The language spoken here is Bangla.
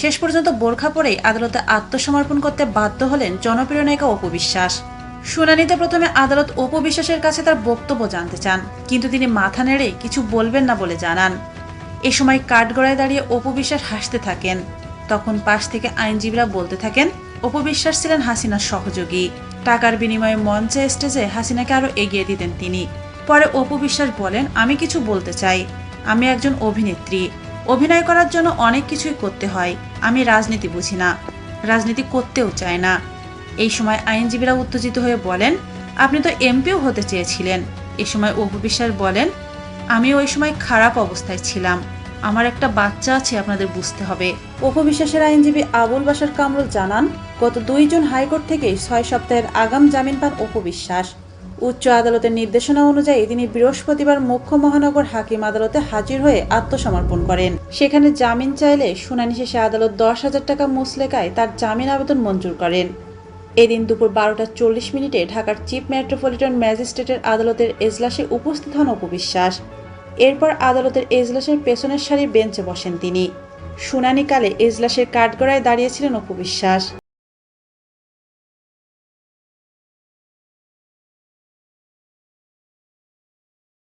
শেষ পর্যন্ত বোরখা পরেই আদালতে আত্মসমর্পণ করতে বাধ্য হলেন জনপ্রিয় নায়িকা অপু বিশ্বাস। শুনানিতে প্রথমে আদালত অপু বিশ্বাসের কাছে তার বক্তব্য জানতে চান, কিন্তু তিনি মাথা নেড়ে কিছু বলবেন না বলে জানান। এ সময় কাঠগড়ায় দাঁড়িয়ে অপু বিশ্বাস হাসতে থাকেন। তখন পাশ থেকে আইনজীবীরা বলতে থাকেন, অপু বিশ্বাস ছিলেন হাসিনার সহযোগী। টাকার বিনিময়ে মঞ্চে, স্টেজে হাসিনাকে আরও এগিয়ে দিতেন তিনি। পরে অপু বিশ্বাস বলেন, আমি কিছু বলতে চাই। আমি একজন অভিনেত্রী। অভিনয় করার জন্য অনেক কিছুই করতে হয়। আমি রাজনীতি বুঝি না। রাজনীতি করতেও চাই না। এই সময় আইনজীবীরা উত্তেজিত হয়ে বলেন, আপনি তো এমপিও হতে চেয়েছিলেন। এ সময় অপু বিশ্বাস বলেন আমি ওই সময় খারাপ অবস্থায় ছিলাম। আমার একটা বাচ্চা আছে, আপনাদের বুঝতে হবে। অপু বিশ্বাসের আইনজীবী আবুল বাসার কামরুল জানান, গত দুইজন হাইকোর্ট থেকে ছয় সপ্তাহের আগাম জামিন পান অপু বিশ্বাস। উচ্চ আদালতের নির্দেশনা অনুযায়ী তিনি বৃহস্পতিবার মুখ্য মহানগর হাকিম আদালতে হাজির হয়ে আত্মসমর্পণ করেন। সেখানে জামিন চাইলে শুনানি শেষে আদালত দশ হাজার টাকা মুসলেকায় তার জামিন আবেদন মঞ্জুর করেন। এদিন দুপুর বারোটা চল্লিশ মিনিটে ঢাকার চিফ মেট্রোপলিটন ম্যাজিস্ট্রেটের আদালতের এজলাসে উপস্থিত হন অপবিশ্বাস এরপর আদালতের এজলাসের পেছনের সারি বেঞ্চে বসেন তিনি। শুনানিকালে এজলাসের কাঠগড়ায় দাঁড়িয়েছিলেন অপবিশ্বাস